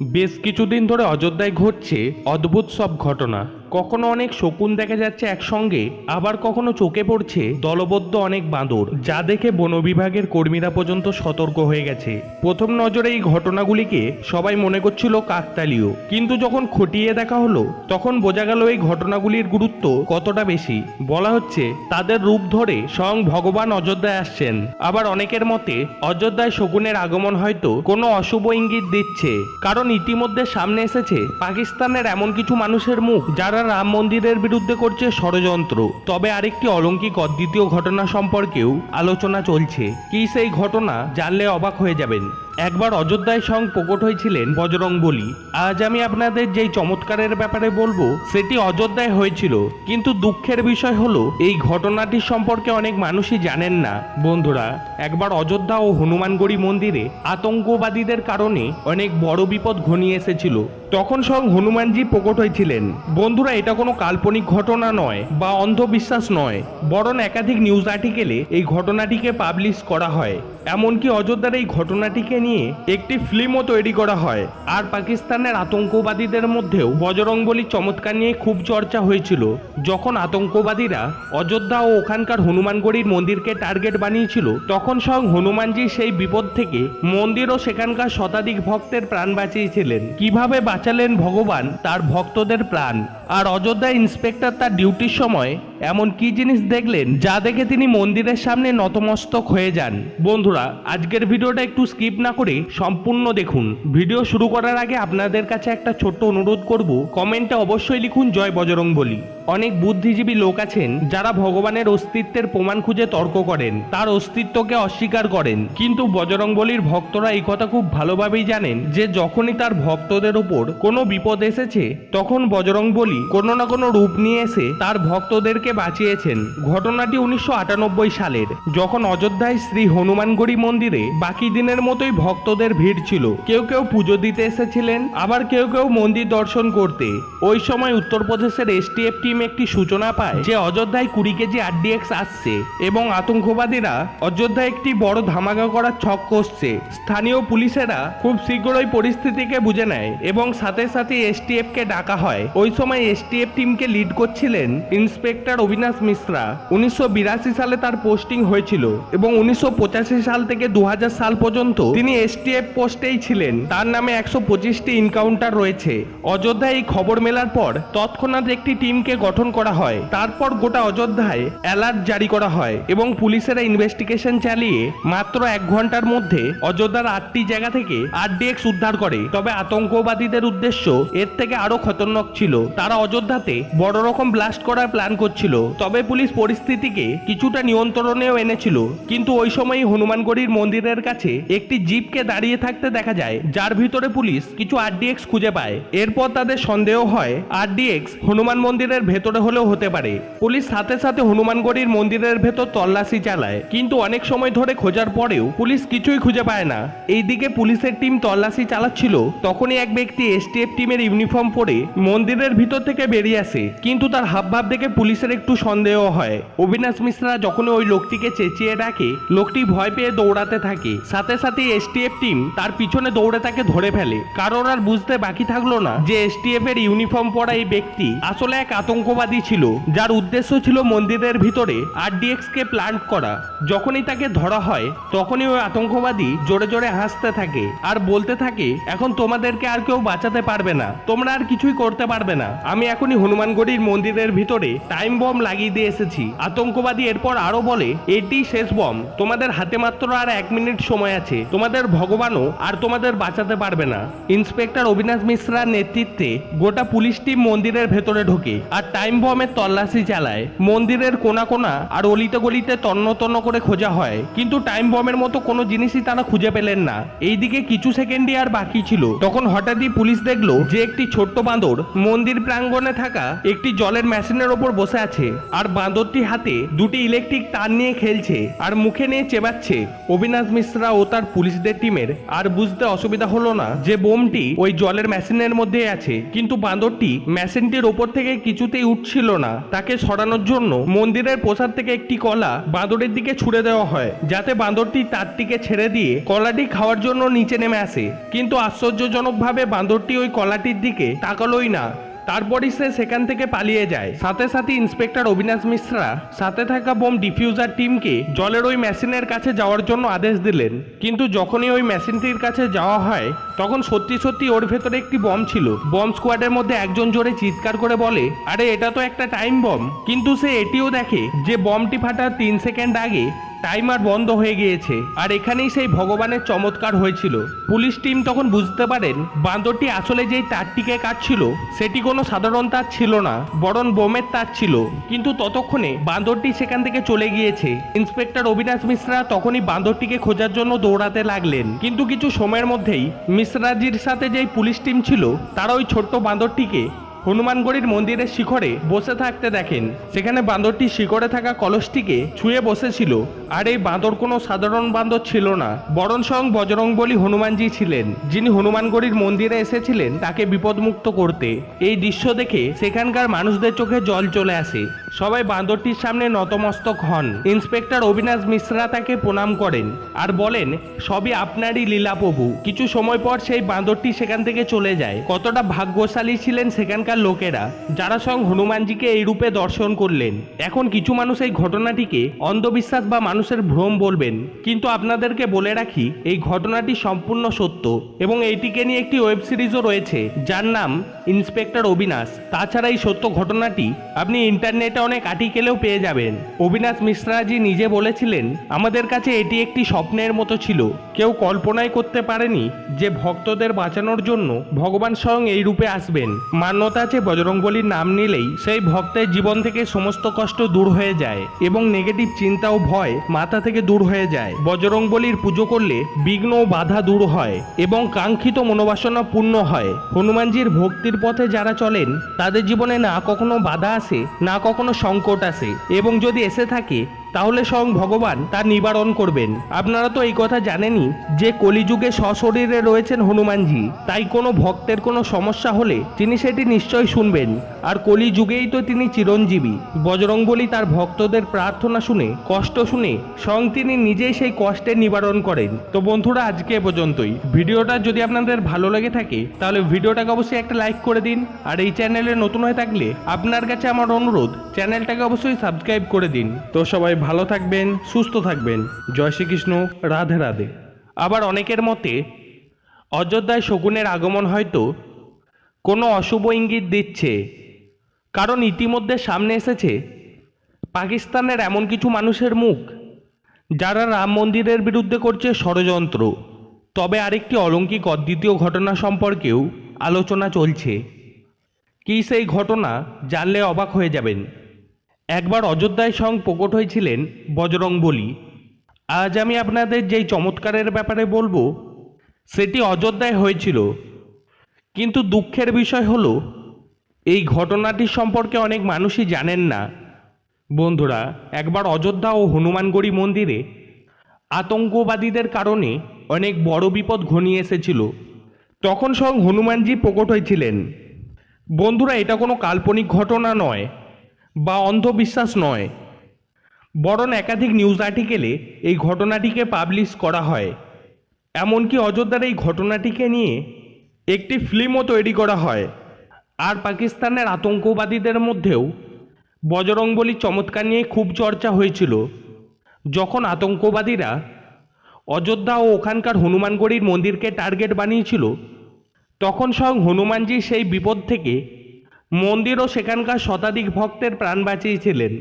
বেশ কিছুদিন ধরে অযোধ্যায় ঘটছে অদ্ভুত সব ঘটনা। কখনো অনেক শকুন দেখা যাচ্ছে একসঙ্গে, আবার কখনো চোখে পড়ছে দলবদ্ধ অনেক বাঁদর, যা দেখে বন বিভাগের কর্মীরা পর্যন্ত সতর্ক হয়ে গেছে। প্রথম নজরে এই ঘটনাগুলিকে সবাই মনে করছিল কাকতালীয়, কিন্তু যখন খটিয়ে দেখা হলো, তখন বোঝা গেল এই ঘটনাগুলির গুরুত্ব কতটা বেশি। বলা হচ্ছে, তাদের রূপ ধরে স্বয়ং ভগবান অযোধ্যায় আসছেন। আবার অনেকের মতে, অযোধ্যায় শকুনের আগমন হয়তো কোনো অশুভ ইঙ্গিত দিচ্ছে, কারণ ইতিমধ্যে সামনে এসেছে পাকিস্তানের এমন কিছু মানুষের মুখ, যারা রাম মন্দিরের বিরুদ্ধে করছে ষড়যন্ত্র। তবে আরেকটি অলৌকিক অদ্বিতীয় ঘটনা সম্পর্কেও আলোচনা চলছে। কি সেই ঘটনা জানলে অবাক হয়ে যাবেন। একবার অযোধ্যায় সং প্রকট হয়েছিলেন বজরং বলি। আজ আমি আপনাদের যেই চমৎকারের ব্যাপারে বলব, সেটি অযোধ্যায় হয়েছিল। কিন্তু দুঃখের বিষয় হলো, এই ঘটনাটি সম্পর্কে অনেক মানুষই জানেন না। বন্ধুরা, একবার অযোধ্যা ও হনুমানগড়ি মন্দিরে আতঙ্কবাদীদের কারণে অনেক বড় বিপদ ঘনিয়ে এসেছিল। তখন স্বয়ং হনুমানজি প্রকট হয়েছিলেন। বন্ধুরা, এটা কোনো কাল্পনিক ঘটনা নয় বা অন্ধবিশ্বাস নয়। বরং একাধিক নিউজ আর্টিকেলে এই ঘটনাটিকে পাবলিশ করা হয়। এমনকি অযোধ্যার এই ঘটনাটিকে নিয়ে একটি ফিল্মও তৈরি করা হয়। আর পাকিস্তানের আতঙ্কবাদীদের মধ্যেও বজরংবলির চমৎকার নিয়ে খুব চর্চা হয়েছিল। যখন আতঙ্কবাদীরা অযোধ্যা ও ওখানকার হনুমানগড়ির মন্দিরকে টার্গেট বানিয়েছিল, তখন স্বয়ং হনুমানজি সেই বিপদ থেকে মন্দির ও সেখানকার শতাধিক ভক্তের প্রাণ বাঁচিয়েছিলেন। কীভাবে বাঁচালেন ভগবান? তার ভক্তদের প্রাণ। আর অযোধ্যা ইন্সপেক্টর তার ডিউটির সময় এমন কি জিনিস দেখলেন? যা দেখে তিনি মন্দিরের সামনে নতমস্তক হয়ে যান। বন্ধুরা, আজকের ভিডিওটা একটু স্কিপ না করে সম্পূর্ণ দেখুন। ভিডিও শুরু করার আগে আপনাদের কাছে একটা ছোট্ট অনুরোধ করব। কমেন্টে অবশ্যই লিখুন জয় বজরং বলি। অনেক বুদ্ধিজীবী লোক আছেন যারা ভগবানের অস্তিত্বের প্রমাণ খুঁজে তর্ক করেন, তার অস্তিত্বকে অস্বীকার করেন। কিন্তু বজরং বলির ভক্তরা এই কথা খুব ভালোভাবেই জানেন যে যখনই তার ভক্তদের উপর কোনো বিপদ এসেছে, তখন বজরং বলি কোনো না কোনো রূপ নিয়ে এসে তার ভক্তদেরকে বাঁচিয়েছেন। ঘটনাটি উনিশশো আটানব্বই সালের, যখন অযোধ্যায় শ্রী হনুমানগড়ি মন্দিরে বাকি দিনের মতোই ভক্তদের ভিড় ছিল। কেউ কেউ পুজো দিতে এসেছিলেন, আবার কেউ কেউ মন্দির দর্শন করতে। ওই সময় উত্তরপ্রদেশের এসটিএফ টিম একটি সূচনা পায় যে অযোধ্যায় কুড়ি কেজি আরডিএক্স আসছে এবং আতঙ্কবাদীরা অযোধ্যায় একটি বড় ধামাকা করার ছক কষছে। স্থানীয় পুলিশেরা খুব শীঘ্রই পরিস্থিতিকে বুঝে নেয় এবং সাথে সাথে এসটিএফ কে ডাকা হয়। ওই সময় এসটিএফ টিমকে লিড করছিলেন ইন্সপেক্টর অবিনাশ মিশ্রা। উনিশশো বিরাশি সালে তার পোস্টিং হয়েছিল এবং উনিশশো পঁচাশি সাল থেকে দু হাজার সাল পর্যন্ত তিনি এসটিএফ পোস্টেই ছিলেন। তার নামে একশো পঁচিশটি ইনকাউন্টার রয়েছে। অযোধ্যায় এই খবর মেলার পর তৎক্ষণাৎ একটি টিমকে গঠন করা হয়। তারপর গোটা অযোধ্যায় অ্যালার্ট জারি করা হয় এবং পুলিশেরা ইনভেস্টিগেশন চালিয়ে মাত্র এক ঘণ্টার মধ্যে অযোধ্যার আটটি জায়গা থেকে আর আরডিএক্স উদ্ধার করে। তবে আতঙ্কবাদীদের উদ্দেশ্য এর থেকে আরও খতরনাক ছিল। তারা অযোধ্যাতে বড় রকম ব্লাস্ট করার প্ল্যান করছিল। তবে পুলিশ পরিস্থিতিকে কিছুটা নিয়ন্ত্রণেও এনেছিল। কিন্তু ওই সময়ই হনুমানগড়ির মন্দিরের কাছে একটি জিপকে দাঁড়িয়ে থাকতে দেখা যায়, যার ভিতরে পুলিশ কিছু আরডিএক্স খুঁজে পায়। এরপর তাদের সন্দেহ হয় আরডিএক্স হনুমান মন্দিরের ভেতরে হলেও হতে পারে। পুলিশ সাথে সাথে হনুমানগড়ির মন্দিরের ভেতর তল্লাশি চালায়। কিন্তু অনেক সময় ধরে খোঁজার পরেও পুলিশ কিছুই খুঁজে পায় না। এইদিকে পুলিশের টিম তল্লাশি চালাচ্ছিল। তখনই এক ব্যক্তি এসটিএফ টিমের ইউনিফর্ম পরে মন্দিরের ভিতর থেকে বেরিয়ে আসে। কিন্তু তার হাবভাব দেখে পুলিশের একটু সন্দেহ হয়। অবিনাশ মিশ্রা যখন ওই লোকটিকে চেঁচিয়ে ডাকে, লোকটি ভয় পেয়ে দৌড়াতে থাকে। সাথে সাথে এসটিএফ টিম তার পিছনে দৌড়ে তাকে ধরে ফেলে। কারণ আর বুঝতে বাকি থাকল না যে এসটিএফ এর ইউনিফর্ম পরা এই ব্যক্তি আসলে এক আতঙ্কবাদী ছিল, যার উদ্দেশ্য ছিল মন্দিরের ভিতরে আরডিএক্স কে প্লান্ট করা। যখনই তাকে ধরা হয়, তখনই ওই আতঙ্কবাদী জোরে জোরে হাসতে থাকে আর বলতে থাকে, এখন তোমাদেরকে আর কেউ বাঁচাতে পারবে না, তোমরা আর কিছুই করতে পারবে না। আমি এখনই হনুমানগড়ির মন্দিরের ভিতরে টাইম বম লাগিয়ে দিয়ে এসেছি। আতঙ্কবাদী এরপর আরও বলে, এটি শেষ বম তোমাদের হাতে মাত্র আর এক মিনিট সময় আছে। তোমাদের ভগবানও আর তোমাদের বাঁচাতে পারবে না। ইন্সপেক্টর অবিনাশ মিশ্রার নেতৃত্বে গোটা পুলিশ টিম মন্দিরের ভেতরে ঢোকে আর টাইম বমের তল্লাশি চালায়। মন্দিরের কোনা কোনা আর অলিতে গলিতে তন্ন তন্ন করে খোঁজা হয়। কিন্তু টাইম বমের মতো কোনো জিনিসই তারা খুঁজে পেলেন না। এইদিকে কিছু সেকেন্ডই আর বাকি ছিল। তখন হঠাৎই পুলিশ দেখল যে একটি ছোট্ট বাঁদর মন্দির প্রাঙ্গণে থাকা একটি জলের মেশিনের ওপর বসে আছে। আর বাঁদরটি হাতে দুটি ইলেকট্রিক তার নিয়ে খেলছে আর মুখে নিয়ে চেবাচ্ছে। অবিনাশ মিশ্রা ও তার পুলিশদের টিমের। আর বুঝতে অসুবিধা হলো না যে বোমটি ওই জলের মেশিনের মধ্যে আছে। কিন্তু বাঁদরটি মেশিনটির ওপর থেকে কিছুতে কিছুতেই উঠছিল না। তাকে সরানোর জন্য মন্দিরের প্রসাদ থেকে একটি কলা বাঁদরের দিকে ছুড়ে দেওয়া হয়, যাতে বাঁদরটি তারটিকে ছেড়ে দিয়ে কলাটি খাওয়ার জন্য নিচে নেমে আসে। কিন্তু আশ্চর্যজনকভাবে বাঁদরটি ওই কলাটির দিকে তাকালোই না। তারপরই সে সেখান থেকে পালিয়ে যায়। সাথে সাথে ইন্সপেক্টর অবিনাশ মিশ্রা সাথে থাকা বোম ডিফিউজার টিমকে জলের ওই মেশিনের কাছে যাওয়ার জন্য আদেশ দিলেন। কিন্তু যখনই ওই মেশিনটির কাছে যাওয়া হয়, তখন সত্যি সত্যি ওর ভেতরে একটি বম ছিল। বম স্কোয়াডের মধ্যে একজন জোরে চিৎকার করে বলে, আরে, এটা তো একটা টাইম বম কিন্তু সে এটিও দেখে যে বমটি ফাটার তিন সেকেন্ড আগে টাইমার বন্ধ হয়ে গিয়েছে। আর এখানেই সেই ভগবানের চমৎকার হয়েছিল। পুলিশ টিম তখন বুঝতে পারেন, বান্দরটি আসলে যেই তারটিকে কাটছিল, সেটি কোনো সাধারণ তার ছিল না, বরং বোমের তার ছিল। কিন্তু ততক্ষণে বান্দরটি সেখান থেকে চলে গিয়েছে। ইন্সপেক্টর অবিনাশ মিশ্রা তখনই বান্দরটিকে খোঁজার জন্য দৌড়াতে লাগলেন। কিন্তু কিছু সময়ের মধ্যেই মিশ্রাজির সাথে যেই পুলিশ টিম ছিল, তারা ওই ছোট্ট বান্দরটিকে হনুমানগড়ির মন্দিরের শিখরে বসে থাকতে দেখেন। সেখানে বাঁদরটি শিখরে থাকা কলসটিকে ছুঁয়ে বসেছিল। আর এই বাঁদর কোনো সাধারণ বাঁদর ছিল না। বরণ স্বয়ং বজরং বলি হনুমানজি ছিলেন। যিনি হনুমানগড়ির মন্দিরে এসেছিলেন, তাকে বিপদমুক্ত করতে। এই দৃশ্য দেখে সেখানকার মানুষদের চোখে জল চলে আসে। সবাই বাঁদরটির সামনে নতমস্তক হন। ইন্সপেক্টর অবিনাশ মিশ্রা তাকে প্রণাম করেন আর বলেন, সবই আপনারই লীলা প্রভু। কিছু সময় পর সেই বাঁদরটি সেখান থেকে চলে যায়। কতটা ভাগ্যশালী ছিলেন সেখানকার লোকেরা, যারা স্বয়ং হনুমানজিকে এই রূপে দর্শন করলেন। এখন কিছু মানুষ এই ঘটনাটিকে অন্ধবিশ্বাস বা মানুষের ভ্রম বলবেন। কিন্তু আপনাদেরকে বলে রাখি, এই ঘটনাটি সম্পূর্ণ সত্য এবং এইটিকে নিয়ে একটি ওয়েব সিরিজও রয়েছে, যার নাম ইন্সপেক্টর অবিনাশ। তাছাড়া এই সত্য ঘটনাটি আপনি ইন্টারনেটে অনেক আর্টিকেলেও পেয়ে যাবেন। অবিনাশ মিশ্রাজি নিজে বলেছিলেন, আমাদের কাছে এটি একটি স্বপ্নের মতো ছিল। কেউ কল্পনাই করতে পারেনি যে ভক্তদের বাঁচানোর জন্য ভগবান স্বয়ং এই রূপে আসবেন। মান্যতা আছে বজরংবলীর নাম নিলেই সেই ভক্তের জীবন থেকে সমস্ত কষ্ট দূর হয়ে যায় এবং নেগেটিভ চিন্তা ও ভয় মাথা থেকে দূর হয়ে যায়। বজরংবলীর পুজো করলে বিঘ্ন ও বাধা দূর হয় এবং কাঙ্ক্ষিত মনোবাসনা পূর্ণ হয়। হনুমানজির ভক্তির পথে যারা চলেন, তাদের জীবনে না কখনো বাধা আসে, না কখনো সংকট আসে এবং যদি এসে থাকে তাহলে স্বয়ং ভগবান তা নিবারণ করবেন। আপনারা তো এই কথা জানেনই যে কলিযুগে সশরীরে রয়েছেন হনুমানজি। তাই কোনো ভক্তের কোনো সমস্যা হলে তিনি সেটি নিশ্চয়ই শুনবেন। আর কলিযুগেই তো তিনি চিরঞ্জীবী। বজরংবলী তার ভক্তদের প্রার্থনা শুনে, কষ্ট শুনে, স্বয়ং তিনি নিজেই সেই কষ্টের নিবারণ করেন। তো বন্ধুরা, আজকে এ পর্যন্তই। ভিডিওটা যদি আপনাদের ভালো লেগে থাকে, তাহলে ভিডিওটাকে অবশ্যই একটা লাইক করে দিন। আর এই চ্যানেলে নতুন হয়ে থাকলে আপনার কাছে আমার অনুরোধ, চ্যানেলটাকে অবশ্যই সাবস্ক্রাইব করে দিন। তো সবাই ভালো থাকবেন, সুস্থ থাকবেন। জয় শ্রীকৃষ্ণ, রাধে রাধে। আবার অনেকের মতে, অযোধ্যায় শকুনের আগমন হয়তো কোনো অশুভ ইঙ্গিত দিচ্ছে। কারণ ইতিমধ্যে সামনে এসেছে পাকিস্তানের এমন কিছু মানুষের মুখ, যারা রাম মন্দিরের বিরুদ্ধে করছে ষড়যন্ত্র। তবে আরেকটি অলৌকিক অদ্বিতীয় ঘটনা সম্পর্কেও আলোচনা চলছে। কী সেই ঘটনা জানলে অবাক হয়ে যাবেন। একবার অযোধ্যায় সং প্রকট হয়েছিলেন বজরং বলি। আজ আমি আপনাদের যেই চমৎকারের ব্যাপারে বলব, সেটি অযোধ্যায় হয়েছিল। কিন্তু দুঃখের বিষয় হলো এই ঘটনাটি সম্পর্কে অনেক মানুষই জানেন না। বন্ধুরা, একবার অযোধ্যা ও হনুমানগড়ি মন্দিরে আতঙ্কবাদীদের কারণে অনেক বড় বিপদ ঘনিয়ে এসেছিল। তখন স্বয়ং হনুমানজি প্রকট হয়েছিলেন। বন্ধুরা, এটা কোনো কাল্পনিক ঘটনা নয় বা অন্ধবিশ্বাস নয়। বরং একাধিক নিউজ আর্টিকেলে এই ঘটনাটিকে পাবলিশ করা হয়। এমনকি অযোধ্যার এই ঘটনাটিকে নিয়ে একটি ফিল্মও তৈরি করা হয়। আর পাকিস্তানের আতঙ্কবাদীদের মধ্যেও বজরংবলী চমৎকার নিয়ে খুব চর্চা হয়েছিল। যখন আতঙ্কবাদীরা অযোধ্যা ও ওখানকার হনুমানগড়ির মন্দিরকে টার্গেট বানিয়েছিল, তখন স্বয়ং হনুমানজি সেই বিপদ থেকে মন্দির ও সেখানকার শতাধিক ভক্তের প্রাণ বাঁচিয়েছিলেন।